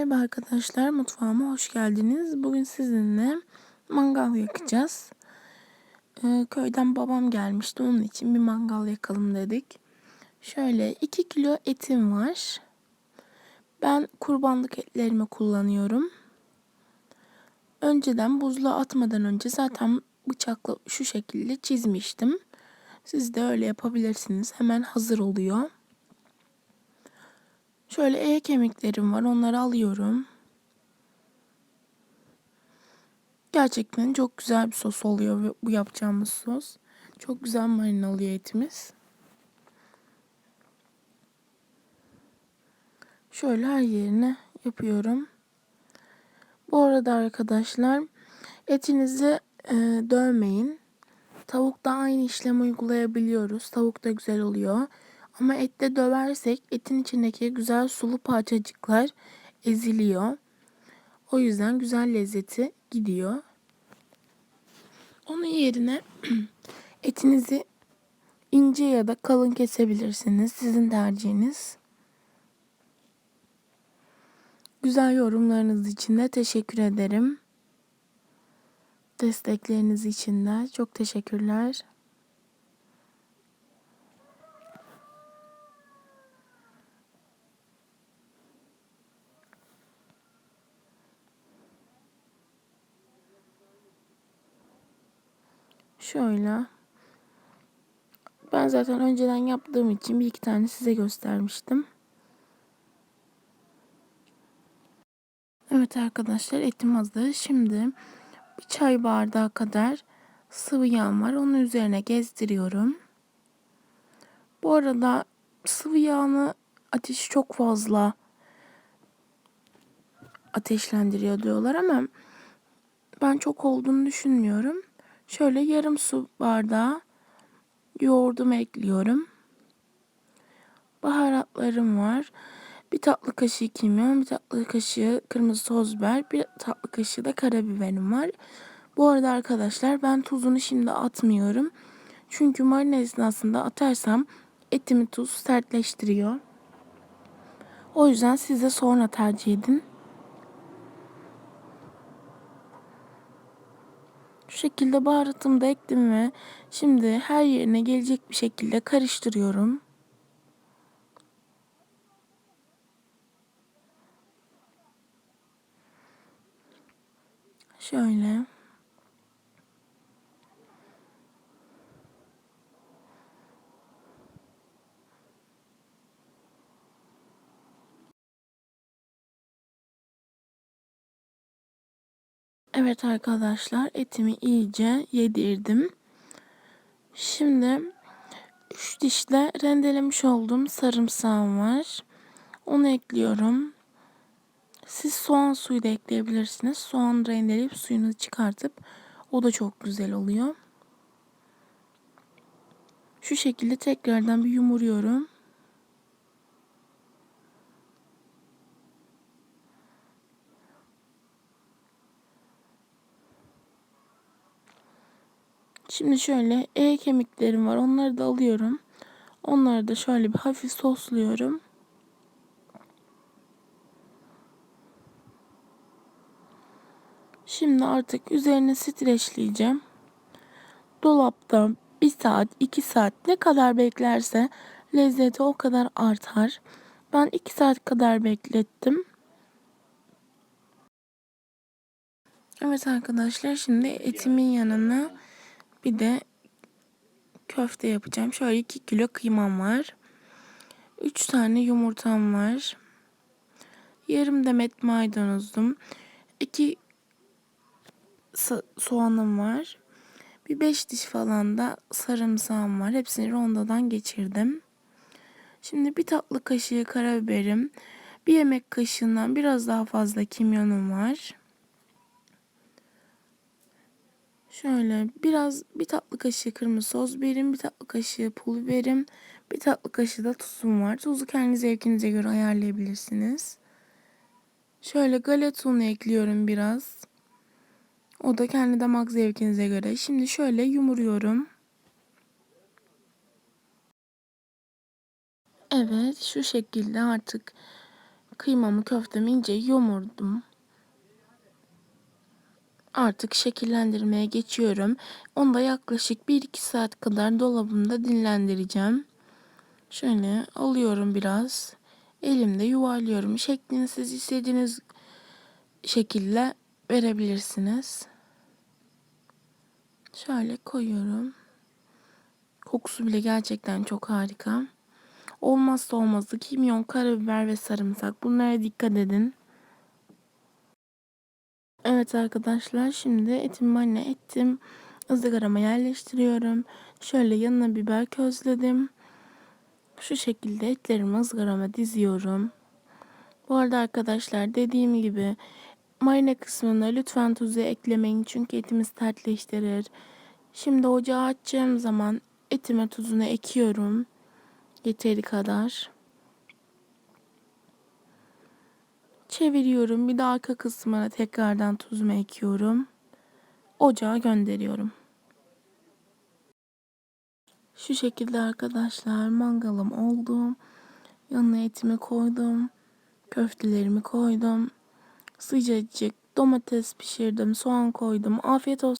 Merhaba arkadaşlar, mutfağıma hoş geldiniz. Bugün sizinle mangal yakacağız. Ee, köyden babam gelmişti, onun için bir mangal yakalım dedik. Şöyle 2 kilo etim var. Ben kurbanlık etlerimi kullanıyorum. Önceden buzluğa atmadan önce zaten bıçakla şu şekilde çizmiştim. Siz de öyle yapabilirsiniz. Hemen hazır oluyor. Şöyle e kemiklerim var. Onları alıyorum. Gerçekten çok güzel bir sos oluyor bu yapacağımız sos. Çok güzel marine oluyor etimiz. Şöyle her yerine yapıyorum. Bu arada arkadaşlar etinizi e, dövmeyin. Tavukta aynı işlemi uygulayabiliyoruz. Tavuk da güzel oluyor. Ama ette döversek etin içindeki güzel sulu parçacıklar eziliyor. O yüzden güzel lezzeti gidiyor. Onun yerine etinizi ince ya da kalın kesebilirsiniz. Sizin tercihiniz. Güzel yorumlarınız için de teşekkür ederim. Destekleriniz için de çok teşekkürler. Şöyle. Ben zaten önceden yaptığım için bir iki tane size göstermiştim. Evet arkadaşlar etim hazır. Şimdi bir çay bardağı kadar sıvı yağ var. Onun üzerine gezdiriyorum. Bu arada sıvı yağını ateşi çok fazla ateşlendiriyor diyorlar ama ben çok olduğunu düşünmüyorum. Şöyle yarım su bardağı yoğurdumu ekliyorum. Baharatlarım var. Bir tatlı kaşığı kimyon, bir tatlı kaşığı kırmızı toz biber, bir tatlı kaşığı da karabiberim var. Bu arada arkadaşlar ben tuzunu şimdi atmıyorum. Çünkü marine esnasında atarsam etimi tuz sertleştiriyor. O yüzden siz de sonra tercih edin. Şu şekilde baharatımı da ektim ve şimdi her yerine gelecek bir şekilde karıştırıyorum. Şöyle. Evet arkadaşlar etimi iyice yedirdim. Şimdi 3 dişle rendelemiş olduğum sarımsağım var. Onu ekliyorum. Siz soğan suyu da ekleyebilirsiniz. Soğan rendeleyip suyunu çıkartıp o da çok güzel oluyor. Şu şekilde tekrardan bir yumuruyorum. Şimdi şöyle E kemiklerim var. Onları da alıyorum. Onları da şöyle bir hafif sosluyorum. Şimdi artık üzerine streçleyeceğim. Dolapta bir saat, iki saat ne kadar beklerse lezzeti o kadar artar. Ben iki saat kadar beklettim. Evet arkadaşlar şimdi etimin yanına bir de köfte yapacağım. Şöyle 2 kilo kıymam var. 3 tane yumurtam var. Yarım demet maydanozum. 2 soğanım var. Bir 5 diş falan da sarımsağım var. Hepsini rondodan geçirdim. Şimdi bir tatlı kaşığı karabiberim. Bir yemek kaşığından biraz daha fazla kimyonum var. Şöyle biraz bir tatlı kaşığı kırmızı sos biberim, bir tatlı kaşığı pul biberim, bir tatlı kaşığı da tuzum var. Tuzu kendi zevkinize göre ayarlayabilirsiniz. Şöyle galeta unu ekliyorum biraz. O da kendi damak zevkinize göre. Şimdi şöyle yumuruyorum. Evet şu şekilde artık kıymamı köftemi ince yumurdum. Artık şekillendirmeye geçiyorum. Onu da yaklaşık 1-2 saat kadar dolabımda dinlendireceğim. Şöyle alıyorum biraz. Elimde yuvarlıyorum. Şeklini siz istediğiniz şekilde verebilirsiniz. Şöyle koyuyorum. Kokusu bile gerçekten çok harika. Olmazsa olmazı kimyon, karabiber ve sarımsak. Bunlara dikkat edin. Evet arkadaşlar şimdi etimi marine ettim. ızgarama yerleştiriyorum. Şöyle yanına biber közledim. Şu şekilde etlerimi ızgarama diziyorum. Bu arada arkadaşlar dediğim gibi marine kısmına lütfen tuzu eklemeyin çünkü etimiz sertleştirir. Şimdi ocağı açacağım zaman etime tuzunu ekiyorum. Yeteri kadar. Çeviriyorum. Bir de arka kısmına tekrardan tuzumu ekiyorum. Ocağa gönderiyorum. Şu şekilde arkadaşlar mangalım oldu. Yanına etimi koydum. Köftelerimi koydum. Sıcacık domates pişirdim. Soğan koydum. Afiyet olsun.